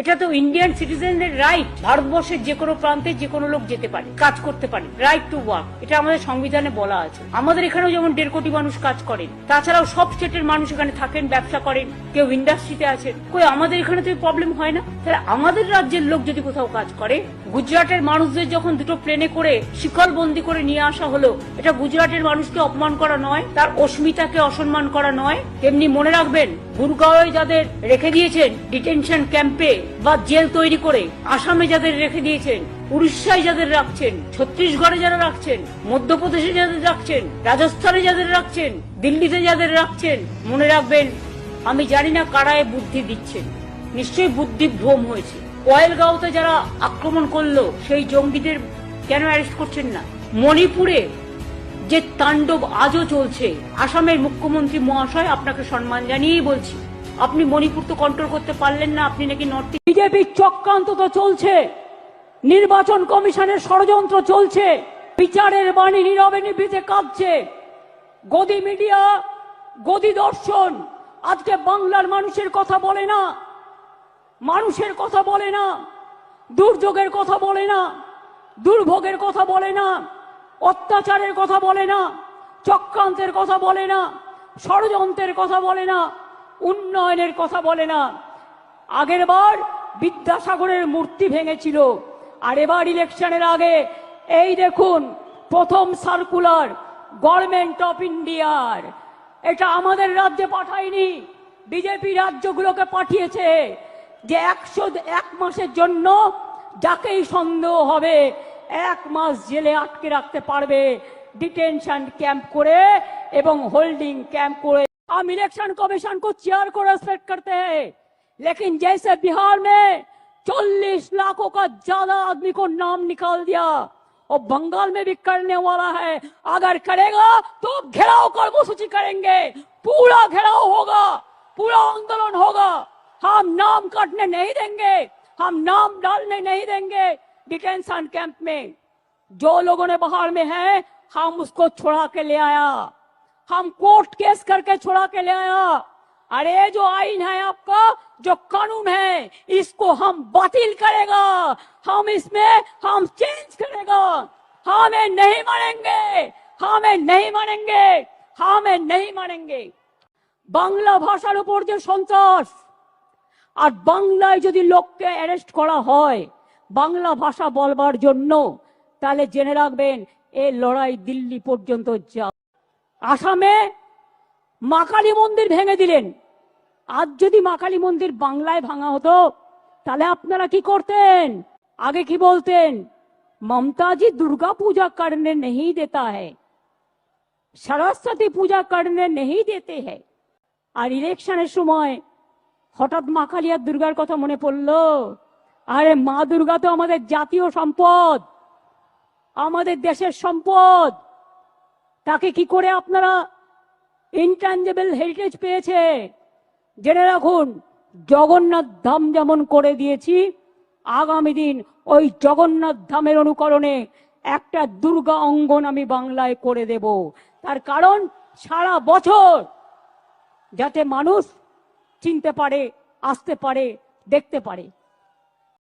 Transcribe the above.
এটা তো Indian সিটিজেনদের right ভারতবর্ষের যে কোনো প্রান্তে যে কোনো লোক যেতে পারে, কাজ করতে পারে রাইট টু ওয়ার্ক এটা আমাদের সংবিধানে বলা আছে। আমাদের এখানেও যেমন দেড় কোটি মানুষ কাজ করেন, তাছাড়াও সব স্টেটের মানুষ এখানে থাকেন, ব্যবসা করেন, কেউ ইন্ডাস্ট্রিতে আছেন, কই আমাদের এখানে তো প্রবলেম হয় না? তাহলে আমাদের রাজ্যের লোক যদি কোথাও কাজ করে, গুজরাটের মানুষদের যখন দুটো প্লেনে করে শিকল বন্দি করে নিয়ে আসা হলো, এটা গুজরাটের মানুষকে অপমান করা নয়, তার অস্মিতাকে অসম্মান করা নয়, তেমনি মনে রাখবেন, গুরগাঁওয়ে যাদের রেখে দিয়েছেন ডিটেনশন ক্যাম্পে বা জেল তৈরি করে আসামে যাদের রেখে দিয়েছেন, উড়িষ্যায় যাদের রাখছেন, ছত্তিশগড়ে যারা রাখছেন, মধ্যপ্রদেশে যাদের রাখছেন, রাজস্থানে যাদের রাখছেন, দিল্লিতে যাদের রাখছেন, মনে রাখবেন, আমি জানি না কারায় বুদ্ধি দিচ্ছেন। নিশ্চয়ই বুদ্ধি ভ্রম হয়েছে। কয়েলগাঁওতে যারা আক্রমণ করল, সেই জঙ্গিদের কেন অ্যারেস্ট করছেন না? মণিপুরে যে তাণ্ডব আজও চলছে, আসামের মুখ্যমন্ত্রী মহাশয় আপনাকে সম্মান জানিয়েই বলছি আপনি মণিপুর তো কন্ট্রোল করতে পারলেন না, আপনি নাকি নর্থ বিজেপির চক্রান্ত তো চলছে। নির্বাচন কমিশনের ষড়যন্ত্র চলছে। বিচারের বাণী নীরবে নিভৃতে কাঁদছে। গদি মিডিয়া, গদি দর্শন। আজকে বাংলার মানুষের কথা বলে না। মানুষের কথা বলে না। দুর্যোগের কথা বলে না। দুর্ভোগের কথা বলে না। অত্যাচারের কথা বলে না। চক্রান্তের কথা বলে না। ষড়যন্ত্রের কথা বলে না। উন্নয়নের কথা বলে না। আগের বার বিদ্যাসাগরের মূর্তি ভেঙেছিল, আর এবার ইলেকশনের আগে, এই দেখুন, প্রথম সার্কুলার, গভর্নমেন্ট অফ ইন্ডিয়ার। এটা আমাদের রাজ্যে পাঠায়নি, বিজেপি রাজ্যগুলোকে পাঠিয়েছে যে একশো এক মাসের জন্য যাকেই সন্দেহ হবে, এক মাস জেলে আটকে রাখতে পারবে, ডিটেনশন ক্যাম্প করে এবং হোল্ডিং ক্যাম্প করে हम इलेक्शन कमीशन को चेयर को रेस्पेक्ट करते हैं। लेकिन जैसे बिहार में 40 लाखों का ज़्यादा आदमी को नाम निकाल दिया, और बंगाल में भी करने वाला है, अगर करेगा तो घेराव कर्मसूची करेंगे। पूरा घेराव होगा, पूरा आंदोलन होगा। हम नाम काटने नहीं देंगे, हम नाम डालने नहीं देंगे डिटेंशन कैंप में। जो लोगों ने बाहर में है, हम उसको छुड़ा के ले आया। हम कोर्ट केस करके छुड़ा के ले आया अरे जो आइन है आपका जो कानून है इसको हम बातिल करेगा हम इसमें हम चेंज करेगा हमें नहीं मानेंगे हमें नहीं मानेंगे हमें नहीं मानेंगे বাংলা ভাষার উপর যে সন্ত্রাস আর বাংলায় যদি লোককে অ্যারেস্ট করা হয় বাংলা ভাষা বলবার জন্য তাহলে জেনে রাখবেন এ লড়াই দিল্লি পর্যন্ত যা আসামে মা কালী মন্দির ভেঙে দিলেন। আজ যদি মা কালী মন্দির বাংলায় ভাঙা হতো, তাহলে আপনারা কি করতেন? আগে কি বলতেন? মমতাজি দুর্গা পূজা করেন নেই দেতা হ্যাঁ সরস্বতী পূজা করেন নেই দেতে হ্যাঁ আর ইলেকশনের সময় হঠাৎ মাকালী আর দুর্গার কথা মনে পড়ল। আরে মা দুর্গা তো আমাদের জাতীয় সম্পদ, আমাদের দেশের সম্পদ। তাকে কি করে আপনারা ইনট্যাঞ্জেবল হেরিটেজ পেয়েছে? জেনে রাখুন, জগন্নাথ ধাম যেমন করে দিয়েছি, আগামী দিন ওই জগন্নাথ ধামের অনুকরণে একটা দুর্গা অঙ্গন আমি বাংলায় করে দেব। তার কারণ, সারা বছর যাতে মানুষ চিনতে পারে, আসতে পারে, দেখতে পারে।